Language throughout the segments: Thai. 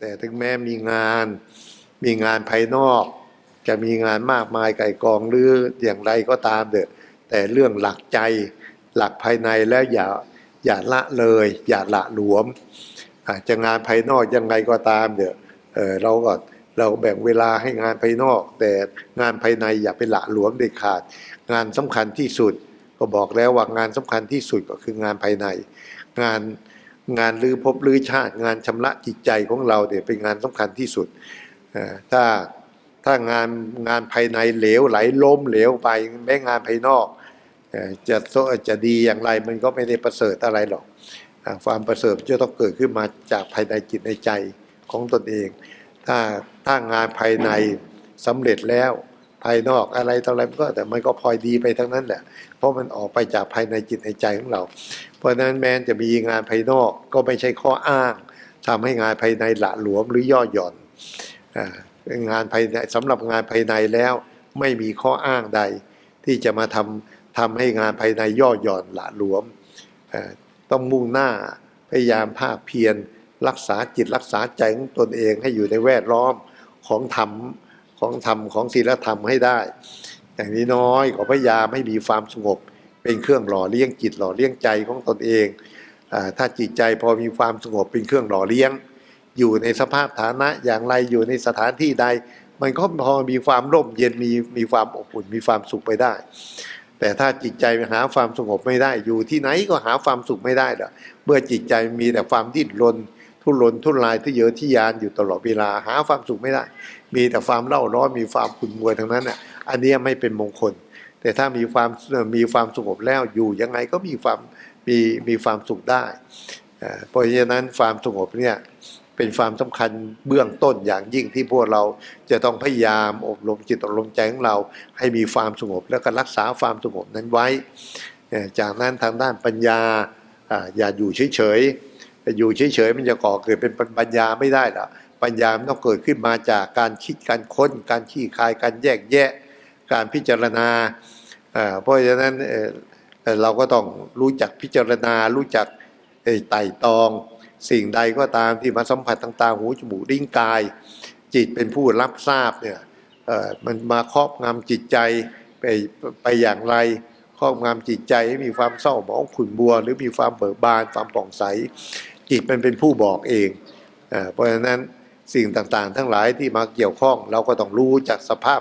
แต่ถึงแม้มีงานมีงานภายนอก จะมีงานมากมายไก่กองหรืออย่างไรก็ตามเถอะแต่เรื่องหลักใจหลักภายในแล้วอย่าอย่าละเลย อย่าละหลวมอาจจะงานภายนอกยังไงก็ตามเถอะเออเราก็เราแบ่งเวลาให้งานภายนอก แต่งานภายในอย่าไปละหลวมเด็ดขาด งานสำคัญที่สุด ก็บอกแล้วว่างานสำคัญที่สุดก็คืองานภายใน งาน งานลือภพลือชาติงานชำระจิตใจของเราเนี่ยเป็นงานสำคัญที่สุด ถ้าถ้างานงานภายในเหลวไหลล้มเหลวไปแม้งานภายนอกจะโซจะดีอย่างไรมันก็ไม่ได้ประเสริฐอะไรหรอก ความประเสริฐจะต้องเกิดขึ้นมาจากภายในจิตในใจของตนเอง ถ้าถ้างานภายในสำเร็จแล้ว ภายนอกอะไรต่ออะไรมันก็แต่มันก็พลอยดีไปทั้งนั้นแหละ เพราะมันออกไปจากภายในจิตในใจของเรา เพราะนั้นแม้จะมีงานภายนอกก็ไม่ใช่ข้ออ้างทำให้งานภายในหละหลวมหรือย่อหย่อนงานภายในสำหรับงานภายในแล้วไม่มีข้ออ้างใด ที่จะมาทำทำให้งานภายในย่อหย่อนหละหลวม ต้องมุ่งหน้าพยายามภาคเพียรรักษาจิตรักษาใจของตนเองให้อยู่ในแวดล้อมของธรรม ของธรรมของศีลธรรมให้ได้ อย่างนี้น้อยก็พยายามให้มีความสงบ เป็นเครื่องหล่อเลี้ยงจิตหล่อเลี้ยงใจของตนเองอถ้าจิตใจพอมีความสงบเป็นเครื่องหล่อเลี้ยง อยู่ในสภาพฐานะอย่างไรอยู่ในสถานที่ใด มันก็พอมีความร่มเย็นมีมีความอบอุ่นมีความสุขไปได้ แต่ถ้าจิตใจหาความสงบไม่ได้อยู่ที่ไหนก็หาความสุขไม่ได้หรอกเมื่อจิตใจมีแต่ความดิ้นรน ทุรนทุรายที่เยอะที่ยานอยู่ตลอดเวลาหาความสุขไม่ได้ มีแต่ความเล่าร้อนมีความขุ่นมัวทั้งนั้นอะอันนี้ไม่เป็นมงคล แต่ถ้ามีความมีความสงบแล้วอยู่ยังไงก็มีความมีมีความสุขได้เอ่อเพราะฉะนั้นความสงบเนี่ยเป็นความสำคัญเบื้องต้นอย่างยิ่งที่พวกเราจะต้องพยายามอบรมจิตอบรมใจของเรา ให้มีความสงบแล้วก็รักษาความสงบนั้นไว้อ่อจากนั้นทางด้านปัญญาอ่าอย่าอยู่เฉยๆ แต่อยู่เฉยๆมันจะก่อเกิดเป็นปัญญาไม่ได้หรอกปัญญามันต้องเกิดขึ้นมาจากการคิดการค้น การขี้คายการแยกแยะ การพิจารณาเพราะฉะนั้นเราก็ต้องรู้จักพิจารณา รู้จักไต่ตอง สิ่งใดก็ตามที่มาสัมผัสต่างๆหูจมูกลิ้นกาย จิตเป็นผู้รับทราบเนี่ยมันมาครอบงำจิตใจไปไปอย่างไร ครอบงำจิตใจให้มีความเศร้าหมองขุ่นบัว หรือมีความเบิกบานความผ่องใส จิตมันเป็นผู้บอกเองเอเพราะฉะนั้นสิ่งต่างๆ ทั้งหลายที่มาเกี่ยวข้อง เราก็ต้องรู้จากสภาพ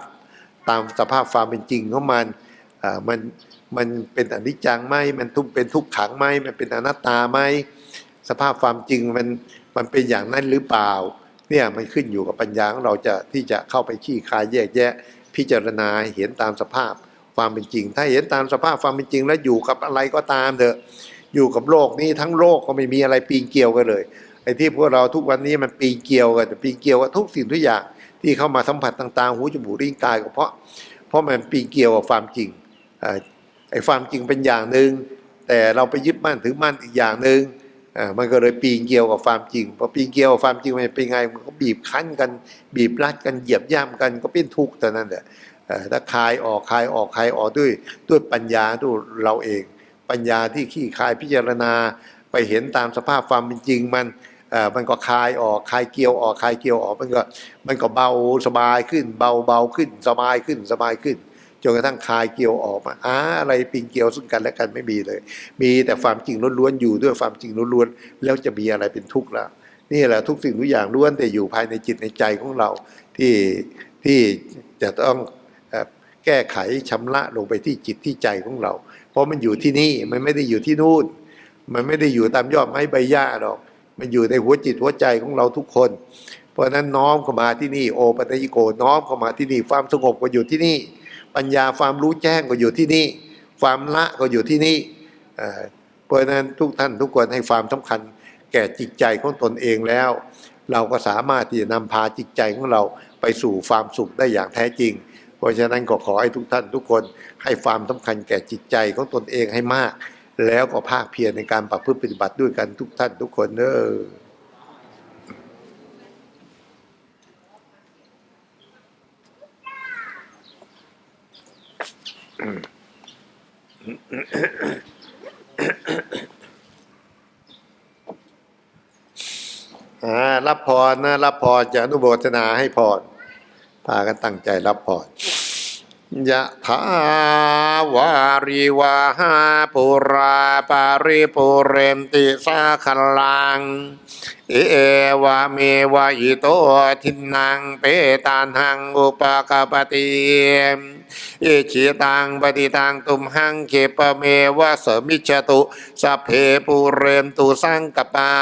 ตามสภาพความเป็นจริงของมันมันมันเป็นอนิจจังไหมมันทุกเป็นทุกขังไหมมันเป็นอนัตตาไหมสภาพความจริงมันมันเป็นอย่างนั้นหรือเปล่าเนี่ยมันขึ้นอยู่กับปัญญาของเราจะที่จะเข้าไปขี้คายแยกแยะ พิจารณาเห็นตามสภาพ ความเป็นจริง ถ้าเห็นตามสภาพความเป็นจริง แล้วอยู่กับอะไรก็ตามเถอะ อยู่กับโลกนี้ทั้งโลกก็ไม่มีอะไรปีนเกี่ยวกันเลย ไอ้ที่พวกเราทุกวันนี้มันปีนเกี่ยวกันแต่ปีนเกี่ยวกับทุกสิ่งทุกอย่างที่เข้ามาสัมผัสต่างๆ หูจมูกลิ้นกายก็เพราะ เพราะมันปีนเกี่ยวกับความจริงไอ้ความจริงเป็นอย่างหนึ่งแต่เราไปยึดมั่นถือมั่นอีกอย่างหนึ่งมันก็เลยปีนเกี่ยวกับความจริงพอปีนเกี่ยวกับความจริงมันเป็นไงมันก็บีบคั้นกัน บีบรัดกันเหยียบย่ำกันก็เป็นทุกข์เท่านั้นแหละเอ่อ ถ้าคายออกคายออกคายออกด้วยด้วยปัญญาด้วยเราเอง ปัญญาที่ขี้คายพิจารณาไปเห็นตามสภาพความเป็นจริงมันมันก็คลายออกคลายเกี่ยวออกคลายเกี่ยวออกมันก็มันก็เบาสบายขึ้น เบาเบาขึ้นสบายขึ้นสบายขึ้นจนกระทั่งคลายเกี่ยวออกมาอาอะไรปีนเกี่ยวซึ่งกันและกันไม่มีเลย มีแต่ความจริงล้วนๆอยู่ด้วยความจริงล้วนๆแล้วจะมีอะไรเป็นทุกข์ล่ะนี่แหละทุกสิ่งทุกอย่างล้วนแต่อยู่ภายในจิตในใจของเราที่ที่จะต้อง แก้ไขชำระลงไปที่จิตที่ใจของเรา เพราะมันอยู่ที่นี่มันไม่ได้อยู่ที่นู่น มันไม่ได้อยู่ตามยอดไม้ใบหญ้าหรอก มันอยู่ในหัวจิตหัวใจของเราทุกคน เพราะนั้นน้อมเข้ามาที่นี่ โอปัญญิโกน้อมเข้ามาที่นี่ความสงบก็อยู่ที่นี่ ปัญญาความรู้แจ้งก็อยู่ที่นี่ ความละก็อยู่ที่นี่เพราะฉะนั้นทุกท่านทุกคนให้ความสำคัญ แก่จิตใจของตนเองแล้ว เราก็สามารถที่จะนำพาจิตใจของเราไปสู่ความสุขได้อย่างแท้จริง เพราะฉะนั้นก็ขอให้ทุกท่านทุกคนให้ความสำคัญแก่จิตใจของตนเองให้มาก แล้วก็ภาคเพียรในการประพฤติปฏิบัติด้วยกันทุกท่านทุกคนเด้ออ่ารับพรนะรับพรจะอนุโมทนาให้พร พากันตั้งใจรับพรยะถาวาริวาหาปุราปาริปุเรนติสาคลัง เอวะเมวะอิโตทินังเปตานหังอุปกปปติ เอชิตังปฏิตังตุมหังเขปเมวะสมิจตุสัพเพปุเรนตุสังกปา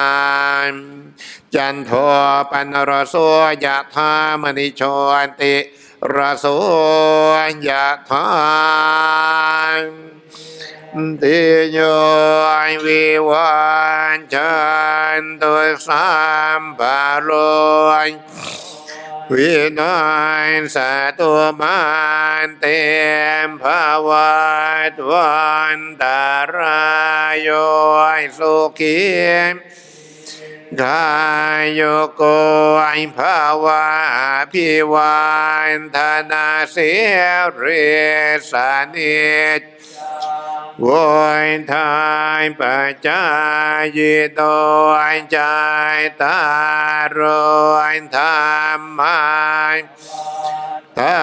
นจันโทปันรโสยะธามณิโชนติรโสยะธาติโยวิวันจันตุสัมปะโลย วินัยสัตุมันเตมภาวะตวันตารายโยสุขีกายโยโกไอภาวะพิวันธนาเสียเรสานิจ โวยทายปัจจายโดยใจตารวยธรรมายทั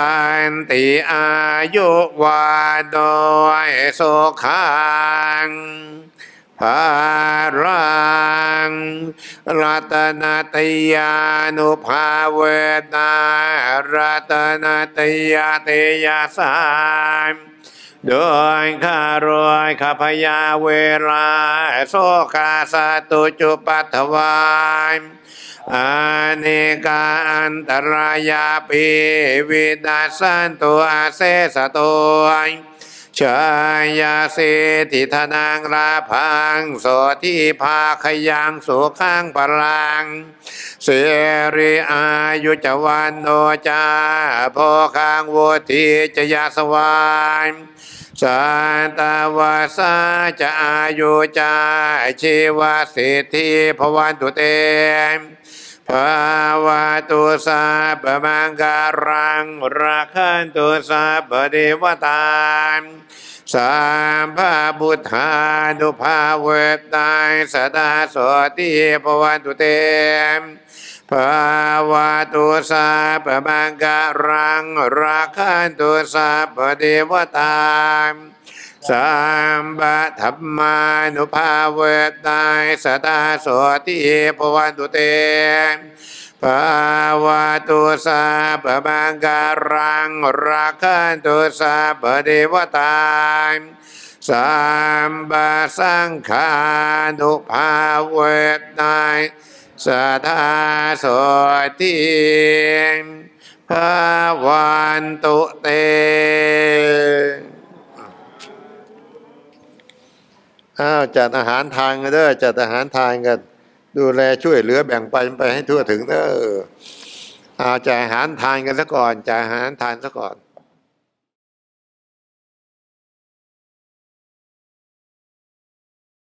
นติอายุวาโดยสุขังภารังรัตนตยานุภาเวนารัตนตยาเตยาสาม โดยข้ารวยข้าพยาเวลา โสกาสตุจุปัตถวายอาเนกาอันตรายาปีวิดาสันตุอาเซสตุย ชายาเสติธนังลาพังโสทิภาขยังสุขังพลังเสรีอายุจวันโนจาโพคังวุติจยาสวายสันตวาสาจะอายุจาชีวสิทธิภวันตุเต ภาวะตุสาปมังการังรักขันตุสาปเดวตาสามพระบุตธานุภาเวทนายสดาโสติภวันตุเตมภาวะตุสาปมังการังรักขันตุสาปเดวตา สามบะธรรมานุภาเวทนายสดาโสติภวันตุเตภาวะตุสาปมังการังรักขันตุสาปเดวตาสัมบาสังขานุภาเวทนายสทาโสติภาวันตุเต อ้าวจัดอาหารทานกันเด้อจัดอาหารทานกันดูแลช่วยเหลือแบ่งปันไปให้ทั่วถึงเด้อเอาจ่ายอาหารทานกันซะก่อนจ่ายอาหารทานซะก่อน